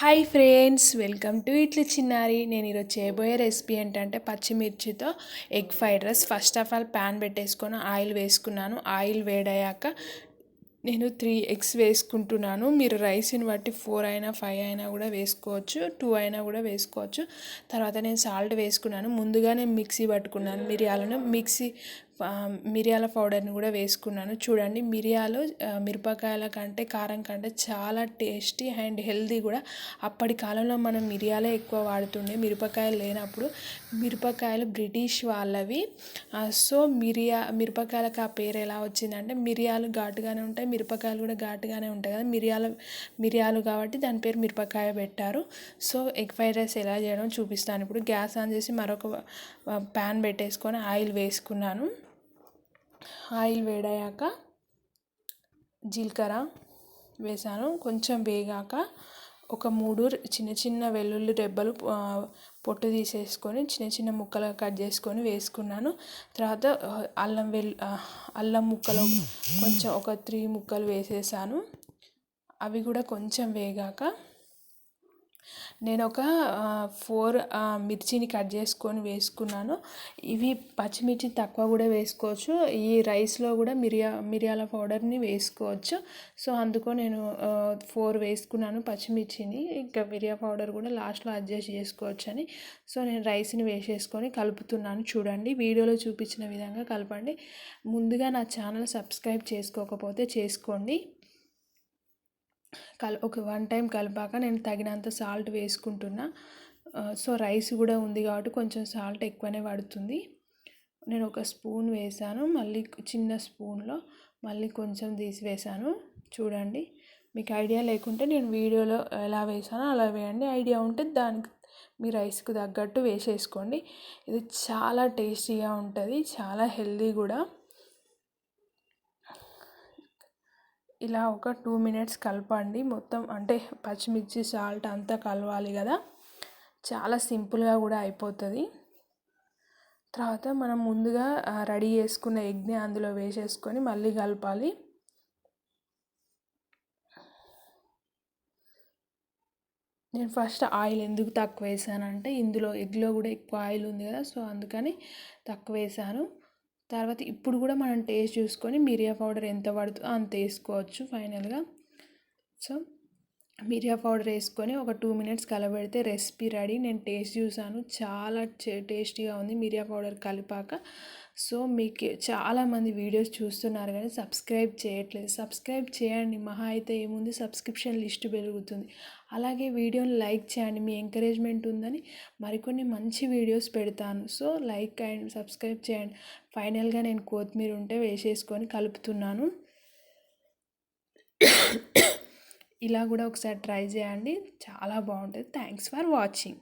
Hi friends welcome to ఇట్లు చిన్నారి. నేను ఈరోజు చేయబోయే రెసిపీ ఏంటంటే పచ్చిమిర్చితో egg fried rice. First of all pan పెట్టేసుకొని ఆయిల్ వేసుకున్నాను. ఆయిల్ వేడయ్యాక నేను త్రీ ఎగ్స్ వేసుకుంటున్నాను. మీరు రైస్ని బట్టి ఫోర్ అయినా ఫైవ్ అయినా కూడా వేసుకోవచ్చు టూ అయినా కూడా వేసుకోవచ్చు. తర్వాత నేను సాల్ట్ వేసుకున్నాను. ముందుగా నేను మిక్సీ పట్టుకున్నాను. మిరియాలను మిక్సీ మిరియాల పౌడర్ని కూడా వేసుకున్నాను. చూడండి మిరియాలు మిరపకాయల కంటే కారం కంటే చాలా టేస్టీ అండ్ హెల్దీ కూడా. అప్పటి కాలంలో మనం మిరియాలే ఎక్కువ వాడుతుండే. మిరపకాయలు లేనప్పుడు మిరపకాయలు బ్రిటిష్ వాళ్ళవి. సో మిరియా మిరపకాయలకు ఆ పేరు ఎలా వచ్చిందంటే మిరియాలు ఘాటుగానే ఉంటాయి మిరపకాయలు కూడా ఘాటుగానే ఉంటాయి కదా. మిరియాల మిరియాలు కాబట్టి దాని పేరు మిరపకాయ పెట్టారు. సో ఎగ్ ఫ్రైడ్ రైస్ ఎలా చేయడం చూపిస్తాను. ఇప్పుడు గ్యాస్ ఆన్ చేసి మరొక ప్యాన్ పెట్టేసుకొని ఆయిల్ వేసుకున్నాను. ఆయిల్ వేడయ్యాక జీలకర్ర వేసాను. కొంచెం వేగాక ఒక మూడు చిన్న చిన్న వెల్లుల్లి రెబ్బలు పొట్టు తీసేసుకొని చిన్న చిన్న ముక్కలుగా కట్ చేసుకొని వేసుకున్నాను. తర్వాత అల్లం వెల్ అల్లం ముక్కలు కొంచెం ఒక త్రీ ముక్కలు వేసేసాను. అవి కూడా కొంచెం వేగాక నేను ఒక ఫోర్ మిర్చిని కట్ చేసుకొని వేసుకున్నాను. ఇవి పచ్చిమిర్చి తక్కువ కూడా వేసుకోవచ్చు. ఈ రైస్లో కూడా మిరియా మిరియాల పౌడర్ని వేసుకోవచ్చు. సో అందుకు నేను ఫోర్ వేసుకున్నాను పచ్చిమిర్చిని. ఇంకా మిరియా పౌడర్ కూడా లాస్ట్లో అడ్జస్ట్ చేసుకోవచ్చు అని సో నేను రైస్ని వేసేసుకొని కలుపుతున్నాను. చూడండి వీడియోలో చూపించిన విధంగా కలపండి. ముందుగా నా ఛానల్ సబ్స్క్రైబ్ చేసుకోకపోతే చేసుకోండి. కల్ ఒక వన్ టైం కలిపాక నేను తగినంత సాల్ట్ వేసుకుంటున్నా. సో రైస్ కూడా ఉంది కాబట్టి కొంచెం సాల్ట్ ఎక్కువనే పడుతుంది. నేను ఒక స్పూన్ వేసాను మళ్ళీ చిన్న స్పూన్లో మళ్ళీ కొంచెం తీసి వేసాను. చూడండి మీకు ఐడియా లేకుంటే నేను వీడియోలో ఎలా వేసానో అలా వేయండి. ఐడియా ఉంటే దానికి మీ రైస్కు తగ్గట్టు వేసేసుకోండి. ఇది చాలా టేస్టీగా ఉంటుంది చాలా హెల్దీ కూడా. ఇలా ఒక టూ మినిట్స్ కలపండి. మొత్తం అంటే పచ్చిమిర్చి సాల్ట్ అంతా కలవాలి కదా. చాలా సింపుల్గా కూడా అయిపోతుంది. తర్వాత మనం ముందుగా రెడీ చేసుకున్న ఎగ్ని అందులో వేసేసుకొని మళ్ళీ కలపాలి. నేను ఫస్ట్ ఆయిల్ ఎందుకు తక్కువ వేసానంటే ఇందులో ఎగ్లో కూడా ఎక్కువ ఆయిల్ ఉంది కదా సో అందుకని తక్కువ వేసాను. తర్వాత ఇప్పుడు కూడా మనం టేస్ట్ చూసుకొని మిరియా పౌడర్ ఎంత పడుతుందో అంత వేసుకోవచ్చు ఫైనల్గా. సో మిరియా పౌడర్ వేసుకొని ఒక టూ మినిట్స్ కలబెడితే రెసిపీ రెడీ. నేను టేస్ట్ చూసాను చాలా టేస్టీగా ఉంది మిరియా పౌడర్ కలిపాక. సో మీకు చాలామంది వీడియోస్ చూస్తున్నారు కానీ సబ్స్క్రైబ్ చేయట్లేదు. సబ్స్క్రైబ్ చేయండి. మహా అయితే ఏముంది? సబ్స్క్రిప్షన్ లిస్ట్ పెరుగుతుంది. అలాగే వీడియోని లైక్ చేయండి. మీ ఎంకరేజ్మెంట్ ఉందని మరికొన్ని మంచి వీడియోస్ పెడతాను. సో లైక్ అండ్ సబ్స్క్రైబ్ చేయండి. ఫైనల్గా నేను కొత్తిమీర ఉంటే వేసేసుకొని కలుపుతున్నాను. ఇలా కూడా ఒకసారి ట్రై చేయండి. చాలా బాగుంటుంది. Thanks for watching